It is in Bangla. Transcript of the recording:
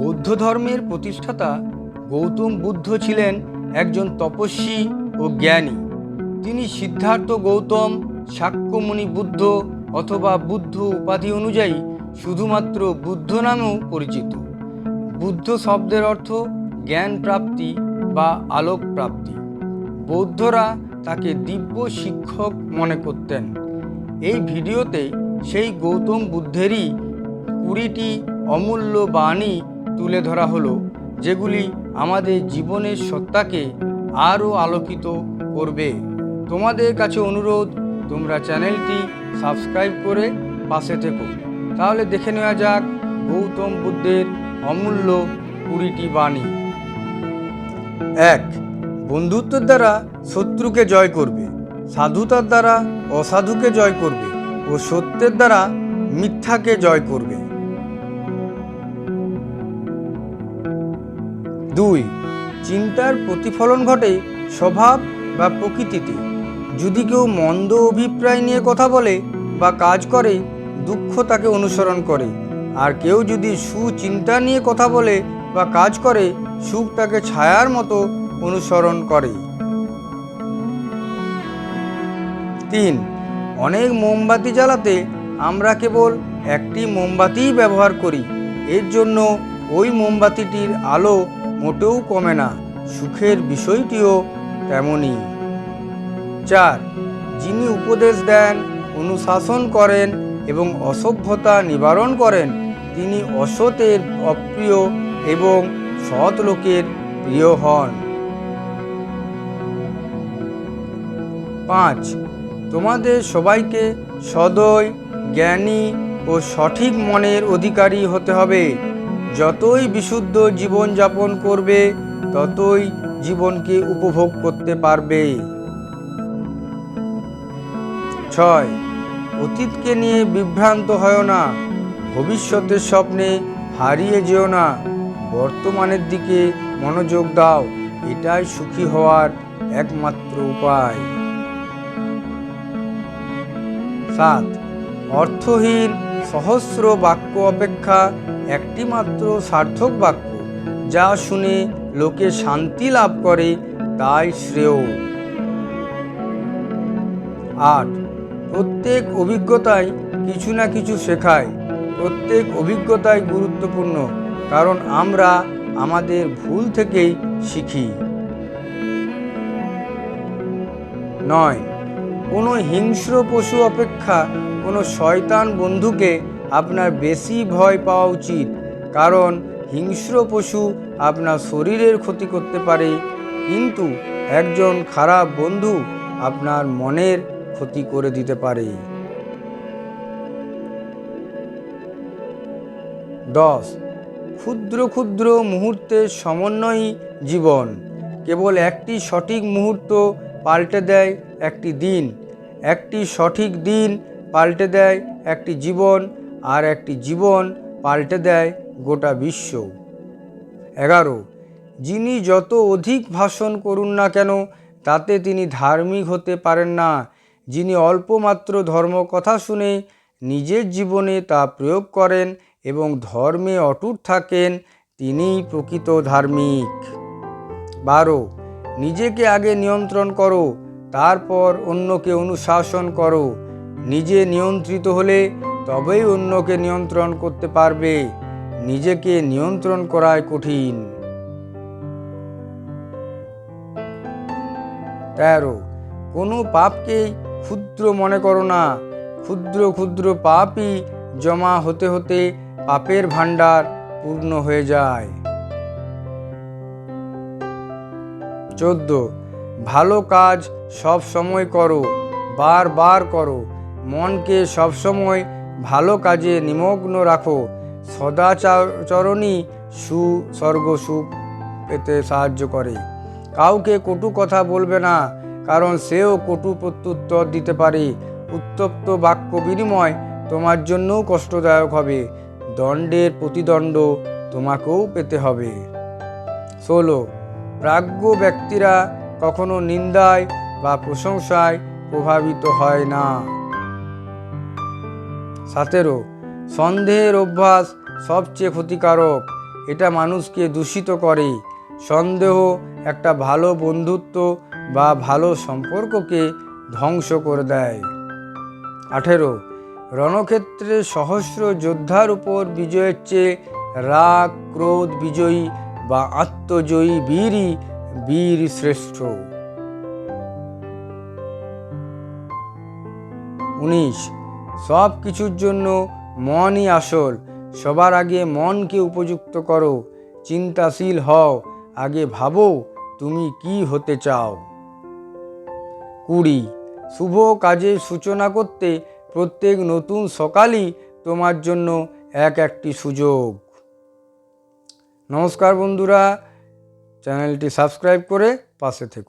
বৌদ্ধ ধর্মের প্রতিষ্ঠাতা গৌতম বুদ্ধ ছিলেন একজন তপস্বী ও জ্ঞানী। তিনি সিদ্ধার্থ গৌতম শাক্যমুনি বুদ্ধ অথবা বুদ্ধ উপাধি অনুযায়ী শুধুমাত্র বুদ্ধ নামেও পরিচিত। বুদ্ধ শব্দের অর্থ জ্ঞান প্রাপ্তি বা আলোক প্রাপ্তি। বৌদ্ধরা তাকে দিব্য শিক্ষক মনে করতেন। এই ভিডিওতে সেই গৌতম বুদ্ধেরই কুড়িটি অমূল্য বাণী তুলে ধরা হলো, যেগুলি আমাদের জীবনের সত্তাকে আরও আলোকিত করবে। তোমাদের কাছে অনুরোধ, তোমরা চ্যানেলটি সাবস্ক্রাইব করে পাশে থেকো। তাহলে দেখে নেওয়া যাক গৌতম বুদ্ধের অমূল্য কুড়িটি বাণী। এক, বন্ধুত্বের দ্বারা শত্রুকে জয় করবে, সাধুতার দ্বারা অসাধুকে জয় করবে, ও সত্যের দ্বারা মিথ্যাকে জয় করবে। দুই, চিন্তার প্রতিফলন ঘটে স্বভাব বা প্রকৃতিতে। যদি কেউ মন্দ অভিপ্রায় নিয়ে কথা বলে বা কাজ করে, দুঃখ তাকে অনুসরণ করে। আর কেউ যদি সুচিন্তা নিয়ে কথা বলে বা কাজ করে, সুখ তাকে ছায়ার মতো অনুসরণ করে। তিন, অনেক মোমবাতি জ্বালাতে আমরা কেবল একটি মোমবাতিই ব্যবহার করি। এর জন্য ওই মোমবাতিটির আলো মোটেও কমে না, সুখের বিষয়টিও তেমনই। চার, যিনি উপদেশ দেন, অনুশাসন করেন এবং অসভ্যতা নিবারণ করেন, তিনি অসতের অপ্রিয় এবং সৎ লোকের প্রিয় হন। পাঁচ, তোমাদের সবাইকে সদয়, জ্ঞানী ও সঠিক মনের অধিকারী হতে হবে। যতই বিশুদ্ধ জীবন যাপন করবে, ততই জীবনকে উপভোগ করতে পারবে। ছয়, অতীতকে নিয়ে বিভ্রান্ত হয় না, ভবিষ্যতের স্বপ্নে হারিয়ে যেও না, বর্তমানের দিকে মনোযোগ দাও, এটাই সুখী হওয়ার একমাত্র উপায়। সাত, অর্থহীন সহস্র বাক্য অপেক্ষা একটি মাত্র সার্থক বাক্য, যা শুনে লোকে শান্তি লাভ করে, তাই শ্রেয়। আট, প্রত্যেক অভিজ্ঞতাই কিছু না কিছু শেখায়। প্রত্যেক অভিজ্ঞতাই গুরুত্বপূর্ণ, কারণ আমরা আমাদের ভুল থেকেই শিখি। নয়, কোনো হিংস্র পশু অপেক্ষা কোনো শয়তান বন্ধুকে আপনার বেশি ভয় পাওয়া উচিত। কারণ হিংস্র পশু আপনার শরীরের ক্ষতি করতে পারে। কিন্তু একজন খারাপ বন্ধু আপনার মনের ক্ষতি করে দিতে পারে। দশ। ক্ষুদ্র ক্ষুদ্র মুহূর্তের সমন্বয়ই জীবন। কেবল একটি সঠিক মুহূর্ত পাল্টে দেয় একটি দিন। একটি সঠিক দিন পাল্টে দেয় একটি জীবন আর একটি জীবন পাল্টে দেয় গোটা বিশ্ব। এগারো, যিনি যত অধিক ভাষণ করুন না কেন, তাতে তিনি ধার্মিক হতে পারেন না। যিনি অল্পমাত্র ধর্ম কথা শুনে নিজের জীবনে তা প্রয়োগ করেন এবং ধর্মে অটুট থাকেন, তিনিই প্রকৃত ধার্মিক। বারো, নিজেকে আগে নিয়ন্ত্রণ করো, তারপর অন্যকে অনুশাসন করো। নিজে নিয়ন্ত্রিত হলে তবেই অন্যকে নিয়ন্ত্রণ করতে পারবে। নিজেকে নিয়ন্ত্রণ করাই কঠিন। তেরো, কোনো পাপকেই ক্ষুদ্র মনে করো না। ক্ষুদ্র ক্ষুদ্র পাপই জমা হতে হতে পাপের ভাণ্ডার পূর্ণ হয়ে যায়। চোদ্দ, ভালো কাজ সব সময় করো, বারবার করো। মনকে সবসময় ভালো কাজে নিমগ্ন রাখো। সদাচরণই সুস্বর্গ সুখ পেতে সাহায্য করে। কাউকে কটু কথা বলবে না, কারণ সেও কটু প্রত্যুত্তর দিতে পারে। উত্তপ্ত বাক্য বিনিময় তোমার জন্যও কষ্টদায়ক হবে। দণ্ডের প্রতিদণ্ড তোমাকেও পেতে হবে। ষোলো। প্রাজ্ঞ ব্যক্তিরা কখনো নিন্দায় বা প্রশংসায় প্রভাবিত হয় না। সতেরো। সন্দেহের অভ্যাস সবচেয়ে ক্ষতিকারক। এটা মানুষকে দূষিত করে। সন্দেহ একটা ভালো বন্ধুত্ব বা ভালো সম্পর্ককে ধ্বংস করে দেয়। আঠেরো। রণক্ষেত্রে সহস্র যোদ্ধার উপর বিজয়ের চেয়ে রাগ, ক্রোধ, বিজয়ী বা আত্মজয়ী বীরই বীর শ্রেষ্ঠ। উনিশ। সব কিছুর জন্য মনই আসল। সবার আগে মনকে উপযুক্ত করো, চিন্তাশীল হও, আগে ভাবো তুমি কি হতে চাও। কুড়ি, শুভ কাজের সূচনা করতে প্রত্যেক নতুন সকালই তোমার জন্য এক একটি সুযোগ। নমস্কার বন্ধুরা, চ্যানেলটি সাবস্ক্রাইব করে পাশে থেকো।